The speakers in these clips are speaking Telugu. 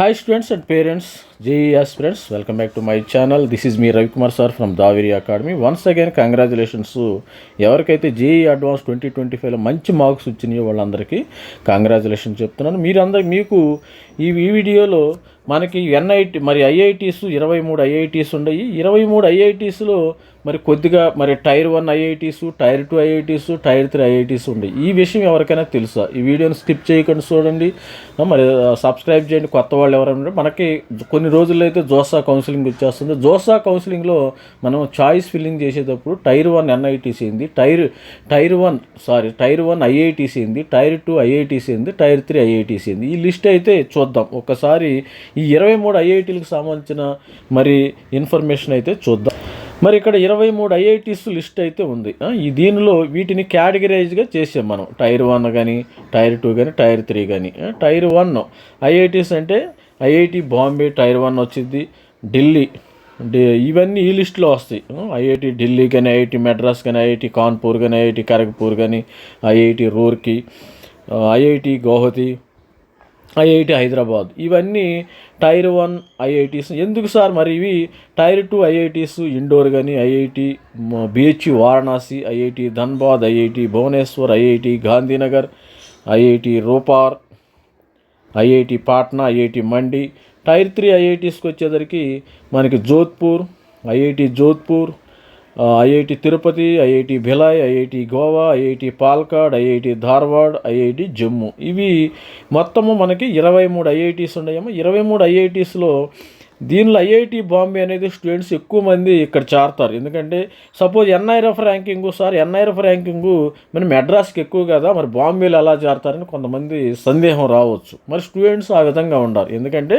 hi students and parents. JEE's friends welcome back to my channel. This is me Ravikumar sir from Daveri academy. Once again congratulations. ఎవరికైతే జేఈ అడ్వాన్స్ ట్వంటీ ట్వంటీ ఫైవ్లో మంచి మార్క్స్ వచ్చినాయో వాళ్ళందరికీ కంగ్రాచులేషన్ చెప్తున్నాను. మీరందరూ మీకు ఈ ఈ వీడియోలో మనకి ఎన్ఐటి మరి ఐఐటీస్ ఇరవై మూడు ఐఐటీస్ ఉన్నాయి ఇరవై మూడు ఐఐటీస్లో మరి కొద్దిగా మరి tier one IITs tier two IITs tier three IITs ఉన్నాయి ఈ విషయం ఎవరికైనా తెలుసా? ఈ వీడియోని స్కిప్ చేయకుండా చూడండి. మరి సబ్స్క్రైబ్ చేయండి. కొత్త వాళ్ళు ఎవరైనా ఉంటే మనకి కొన్ని రోజుల్లో అయితే జోసా కౌన్సిలింగ్ వచ్చేస్తుంది. జోసా కౌన్సిలింగ్లో మనం చాయిస్ ఫిల్లింగ్ చేసేటప్పుడు టైర్ వన్ ఎన్ఐటీసీ ఏంది tier tier one sorry tier one IITC ఏంది టైర్ టూ ఐఐటీసీ ఏంది టైర్ త్రీ ఐఐటీసీ ఏంది. ఈ లిస్ట్ అయితే చూద్దాం. ఒకసారి ఈ ఇరవై మూడు ఐఐటీలకు సంబంధించిన మరి ఇన్ఫర్మేషన్ అయితే చూద్దాం. మరి ఇక్కడ ఇరవై మూడు ఐఐటీస్ లిస్ట్ అయితే ఉంది. ఈ దీనిలో వీటిని కేటగిరైజ్గా చేసాం మనం. టైర్ వన్ కానీ టైర్ టూ కానీ టైర్ త్రీ కానీ టైర్ వన్ ఐఐటీస్ అంటే ఐఐటి బాంబే టైర్ వన్ వచ్చింది ఢిల్లీ. ఇవన్నీ ఈ లిస్ట్లో వస్తాయి. ఐఐటి ఢిల్లీ కానీ ఐఐటి మెడ్రాస్ కానీ ఐఐటి కాన్పూర్ కానీ ఐఐటి ఖరగ్పూర్ కానీ IIT Roorkee IIT Guwahati IIT Hyderabad. ఇవన్నీ టైర్ వన్ ఐఐటీస్. ఎందుకు సార్ మరి ఇవి? టైర్ టూ ఐఐటీస్ ఇండోర్ కానీ IIT BHU Varanasi IIT Dhanbad IIT Bhubaneswar IIT Gandhinagar IIT Ropar IIT Patna IIT Mandi tier three ఐఐటీస్కి వచ్చేసరికి మనకి Jodhpur IIT Jodhpur IIT Tirupati IIT Bhilai IIT Goa IIT Palakkad IIT Dharwad IIT Jammu. ఇవి మొత్తము మనకి ఇరవై మూడు ఐఐటీస్ ఉన్నాయేమో ఇరవై మూడు ఐఐటీస్లో దీనిలో ఐఐటి బాంబే అనేది స్టూడెంట్స్ ఎక్కువ మంది ఇక్కడ చేరతారు. ఎందుకంటే suppose NIF ranking sir NIF ranking మనం మెడ్రాస్కి ఎక్కువ కదా మరి బాంబేలో ఎలా చేరతారని కొంతమంది సందేహం రావచ్చు. మరి స్టూడెంట్స్ ఆ విధంగా ఉండాలి. ఎందుకంటే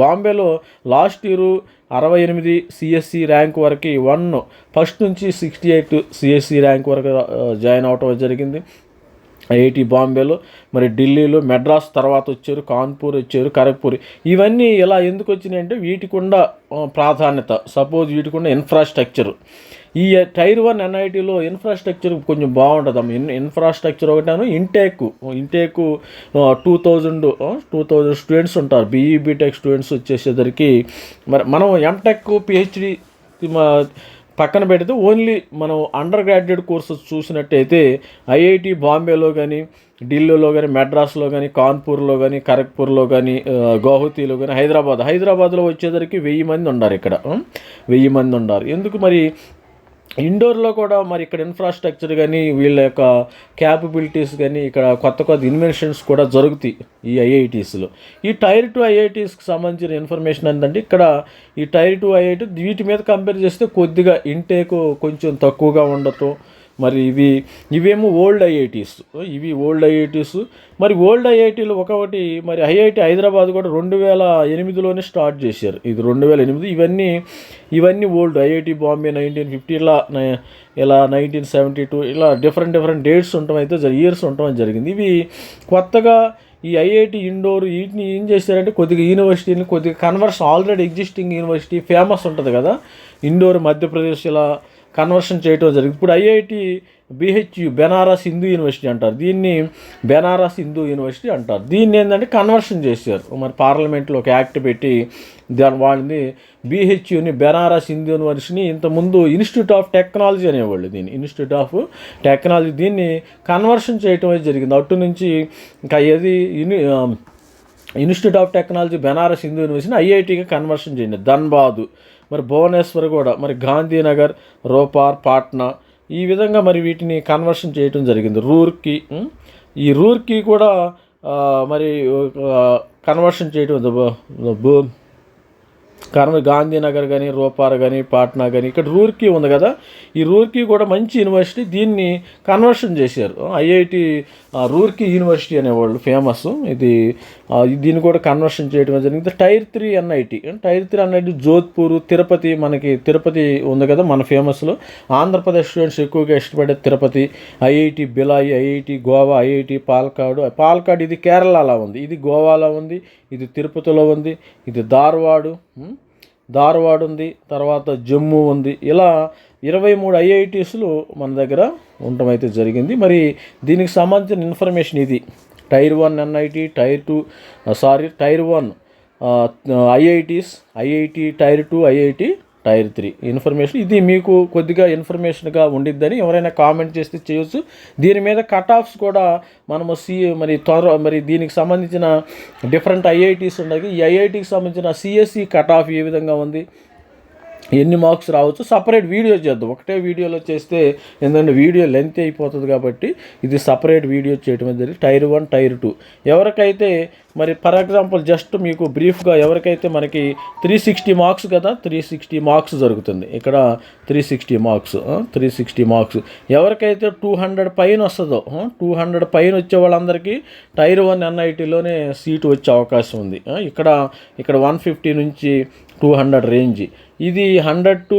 బాంబేలో లాస్ట్ ఇయర్ అరవై ఎనిమిది సిఎస్సి ర్యాంక్ వరకు వన్ ఫస్ట్ నుంచి సిక్స్టీ ఎయిట్ సిఎస్సి ర్యాంక్ వరకు జాయిన్ అవటం జరిగింది. ఐఐటి బాంబేలో మరి ఢిల్లీలో మెడ్రాస్ తర్వాత వచ్చారు కాన్పూర్ వచ్చారు ఖరగ్పూర్. ఇవన్నీ ఇలా ఎందుకు వచ్చినాయి అంటే వీటికున్న ప్రాధాన్యత. సపోజ్ వీటికున్న ఇన్ఫ్రాస్ట్రక్చర్. ఈ టైర్ వన్ ఎన్ఐటీలో ఇన్ఫ్రాస్ట్రక్చర్ కొంచెం బాగుంటుంది అమ్మ in infrastructure ఒకటాను intake. Intake two thousand two thousand students ఉంటారు. బీఈ బీటెక్ స్టూడెంట్స్ వచ్చేసేసరికి. మరి మనం ఎంటెక్ పిహెచ్డి పక్కన పెడితే ఓన్లీ మనం అండర్ గ్రాడ్యుయేట్ కోర్సెస్ చూసినట్టయితే ఐఐటి బాంబేలో కానీ ఢిల్లీలో కానీ మెడ్రాస్లో కానీ కాన్పూర్లో కానీ ఖరగ్పూర్లో కానీ గౌహతిలో కానీ హైదరాబాద్. హైదరాబాద్లో వచ్చేసరికి వెయ్యి మంది ఉన్నారు ఇక్కడ. వెయ్యి మంది ఉన్నారు ఎందుకు మరి ఇండోర్లో కూడా మరి ఇక్కడ ఇన్ఫ్రాస్ట్రక్చర్ కానీ వీళ్ళ యొక్క క్యాపబిలిటీస్ కానీ ఇక్కడ కొత్త కొత్త ఇన్వెన్షన్స్ కూడా జరుగుతాయి ఈ ఐఐటీస్లో ఈ టైర్ టూ ఐఐటీస్కి సంబంధించిన ఇన్ఫర్మేషన్ ఏంటంటే ఇక్కడ ఈ టైర్ టూ ఐఐటి వీటి మీద కంపేర్ చేస్తే కొద్దిగా ఇంటేక్ కొంచెం తక్కువగా ఉండటం మరి ఇవి ఇవేమో ఓల్డ్ ఐఐటీస్. ఇవి ఓల్డ్ ఐఐటీస్. మరి ఓల్డ్ ఐఐటీలు ఒకటి మరి ఐఐటి హైదరాబాద్ కూడా రెండు వేల ఎనిమిదిలోనే స్టార్ట్ చేశారు. ఇది రెండు వేల ఎనిమిది ఇవన్నీ ఇవన్నీ old. IIT Bombay nineteen fifty ఇలా ఇలా నైన్టీన్ సెవెంటీ టూ ఇలా డిఫరెంట్ డిఫరెంట్ డేట్స్ ఉండటం అయితే ఇయర్స్ ఉండటం జరిగింది. ఇవి కొత్తగా ఈ ఐఐటి ఇండోర్ వీటిని ఏం చేశారంటే కొద్దిగా యూనివర్సిటీని కొద్దిగా conversion already existing university famous ఉంటుంది కదా. ఇండోర్ మధ్యప్రదేశ్ ఇలా కన్వర్షన్ చేయటం జరిగింది. ఇప్పుడు IIT BHU Banaras Hindu university అంటారు. దీన్ని బెనారస్ హిందూ యూనివర్సిటీ అంటారు. దీన్ని ఏంటంటే కన్వర్షన్ చేశారు. మరి పార్లమెంట్లో ఒక యాక్ట్ పెట్టి దాని వాళ్ళని బీహెచ్యుని బెనారస్ హిందూ యూనివర్సిటీని ఇంతకుముందు ఇన్స్టిట్యూట్ ఆఫ్ టెక్నాలజీ అనేవాళ్ళు దీన్ని. ఇన్స్టిట్యూట్ ఆఫ్ టెక్నాలజీ దీన్ని కన్వర్షన్ చేయటం అయితే జరిగింది. అటు నుంచి ఇంకా ఏది uni institute of technology Banaras Hindu యూనివర్సిటీని ఐఐటీగా కన్వర్షన్ చేయండి. ధన్బాదు మరి భువనేశ్వర్ కూడా మరి గాంధీనగర్ రోపార్ పాట్నా ఈ విధంగా మరి వీటిని కన్వర్షన్ చేయటం జరిగింది. రూర్కి ఈ రూర్కి కూడా మరి కన్వర్షన్ చేయటం కారణం గాంధీనగర్ కానీ రూపార కానీ పాట్నా కానీ ఇక్కడ రూర్కీ ఉంది కదా. ఈ రూర్కీ కూడా మంచి యూనివర్సిటీ దీన్ని కన్వర్షన్ చేశారు. ఐఐటి రూర్కీ యూనివర్సిటీ అనేవాళ్ళు ఫేమస్ ఇది దీన్ని కూడా కన్వర్షన్ చేయడం జరిగింది. Tier three NIT. Tier three NIT Jodhpur Tirupati మనకి తిరుపతి ఉంది కదా మన ఫేమస్లో ఆంధ్రప్రదేశ్ స్టూడెంట్స్ ఎక్కువగా ఇష్టపడే Tirupati IIT Bhilai IIT Goa IIT Palakkad. Palakkad ఇది కేరళలో ఉంది. ఇది గోవాలో ఉంది ఇది తిరుపతిలో ఉంది ఇది ధార్వాడు. ధార్వాడ్ ఉంది తర్వాత జమ్మూ ఉంది. ఇలా ఇరవై మూడు ఐఐటీస్లు మన దగ్గర ఉండటం అయితే జరిగింది. మరి దీనికి సంబంధించిన ఇన్ఫర్మేషన్ ఇది. Tier one NIT tier two sorry tier one IITs IIT tier two IIT tier three information ఇది మీకు కొద్దిగా ఇన్ఫర్మేషన్గా ఉండిద్దని ఎవరైనా కామెంట్ చేస్తే చేయొచ్చు. దీని మీద కట్ ఆఫ్స్ కూడా మనము సి మరి త్వర మరి దీనికి సంబంధించిన డిఫరెంట్ ఐఐటీస్ ఉన్నాయి. ఈ ఐఐటికి సంబంధించిన సిఎస్సి కట్ ఆఫ్ ఏ విధంగా ఉంది? ఎన్ని మార్క్స్ రావచ్చు సపరేట్ వీడియో చేద్దాం. ఒకటే వీడియోలో చేస్తే ఎందుకంటే వీడియో లెంత్ అయిపోతుంది కాబట్టి ఇది సపరేట్ వీడియో చేయడం జరిగింది టైర్ వన్ టైర్ టూ ఎవరికైతే మరి ఫర్ ఎగ్జాంపుల్ జస్ట్ మీకు బ్రీఫ్గా ఎవరికైతే మనకి త్రీ సిక్స్టీ మార్క్స్ కదా త్రీ సిక్స్టీ మార్క్స్ జరుగుతుంది. ఇక్కడ three sixty marks three sixty marks ఎవరికైతే టూ హండ్రెడ్ పైన వస్తుందో టూ హండ్రెడ్ పైన వచ్చే వాళ్ళందరికీ టైర్ వన్ ఎన్ఐటీలోనే సీటు వచ్చే అవకాశం ఉంది. ఇక్కడ ఇక్కడ వన్ ఫిఫ్టీ నుంచి టూ హండ్రెడ్ రేంజ్. ఇది hundred to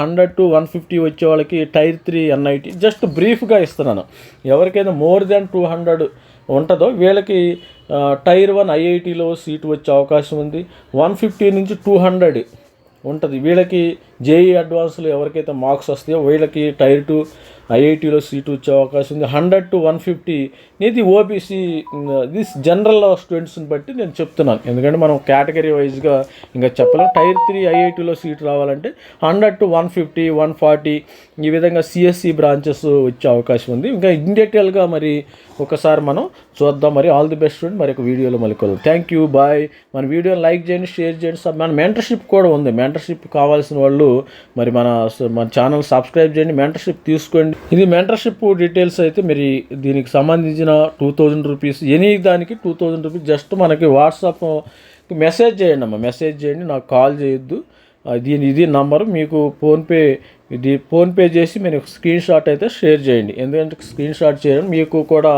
hundred to one fifty వచ్చే వాళ్ళకి టైర్ త్రీ ఎన్ఐటి. జస్ట్ బ్రీఫ్గా ఇస్తున్నాను. ఎవరికైనా మోర్ దాన్ టూ హండ్రెడ్ ఉంటుందో వీళ్ళకి టైర్ వన్ ఐఐటీలో సీటు వచ్చే అవకాశం ఉంది. వన్ ఫిఫ్టీ నుంచి టూ హండ్రెడ్ ఉంటుంది. వీళ్ళకి జేఈ అడ్వాన్స్లో ఎవరికైతే మార్క్స్ వస్తాయో వీళ్ళకి టైర్ టూ ఐఐటీలో సీటు వచ్చే అవకాశం ఉంది. హండ్రెడ్ టు వన్ ఫిఫ్టీ ఇది ఓబీసీ దిస్ జనరల్ స్టూడెంట్స్ని బట్టి నేను చెప్తున్నాను. ఎందుకంటే మనం కేటగిరీ వైజ్గా ఇంకా చెప్పలేం. టైర్ త్రీ ఐఐటీలో సీట్ రావాలంటే hundred to one fifty one forty ఈ విధంగా సిఎస్సి బ్రాంచెస్ వచ్చే అవకాశం ఉంది. ఇంకా ఇండియటల్గా మరి ఒకసారి మనం చూద్దాం. మరి ఆల్ ది బెస్ట్ స్టూడెంట్ మరి ఒక వీడియోలో మళ్ళీ కలుద్దాం. థ్యాంక్ యూ బాయ్ మన వీడియోని లైక్ చేయండి షేర్ చేయండి. సబ్ మన మెంటర్షిప్ కూడా ఉంది. మెంటర్షిప్ కావాల్సిన వాళ్ళు మరి మన మన ఛానల్ సబ్స్క్రైబ్ చేయండి మెంటర్షిప్ తీసుకోండి. ఇది మెంటర్షిప్ డీటెయిల్స్ అయితే మరి దీనికి సంబంధించిన టూ థౌజండ్ రూపీస్ ఎనీ దానికి టూ థౌజండ్ రూపీస్ జస్ట్ మనకి వాట్సాప్ మెసేజ్ చేయండి అమ్మ. మెసేజ్ చేయండి నాకు కాల్ చేయొద్దు. దీని ఇది నంబర్ మీకు ఫోన్పే ఇది ఫోన్పే చేసి మీరు స్క్రీన్ షాట్ అయితే షేర్ చేయండి. ఎందుకంటే స్క్రీన్ షాట్ చేయడం మీకు కూడా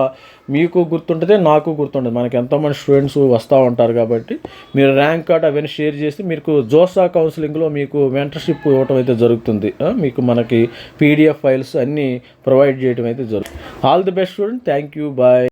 మీకు గుర్తుంటుంది నాకు గుర్తుంటుంది. మనకి ఎంతోమంది స్టూడెంట్స్ వస్తూ ఉంటారు కాబట్టి మీరు ర్యాంక్ కార్డ్ అవన్నీ షేర్ చేసి మీకు జోసా కౌన్సిలింగ్లో మీకు మెంటర్షిప్ ఇవ్వటం అయితే జరుగుతుంది. మీకు మనకి పీడిఎఫ్ ఫైల్స్ అన్నీ ప్రొవైడ్ చేయడం అయితే జరుగుతుంది all the best student thank you bye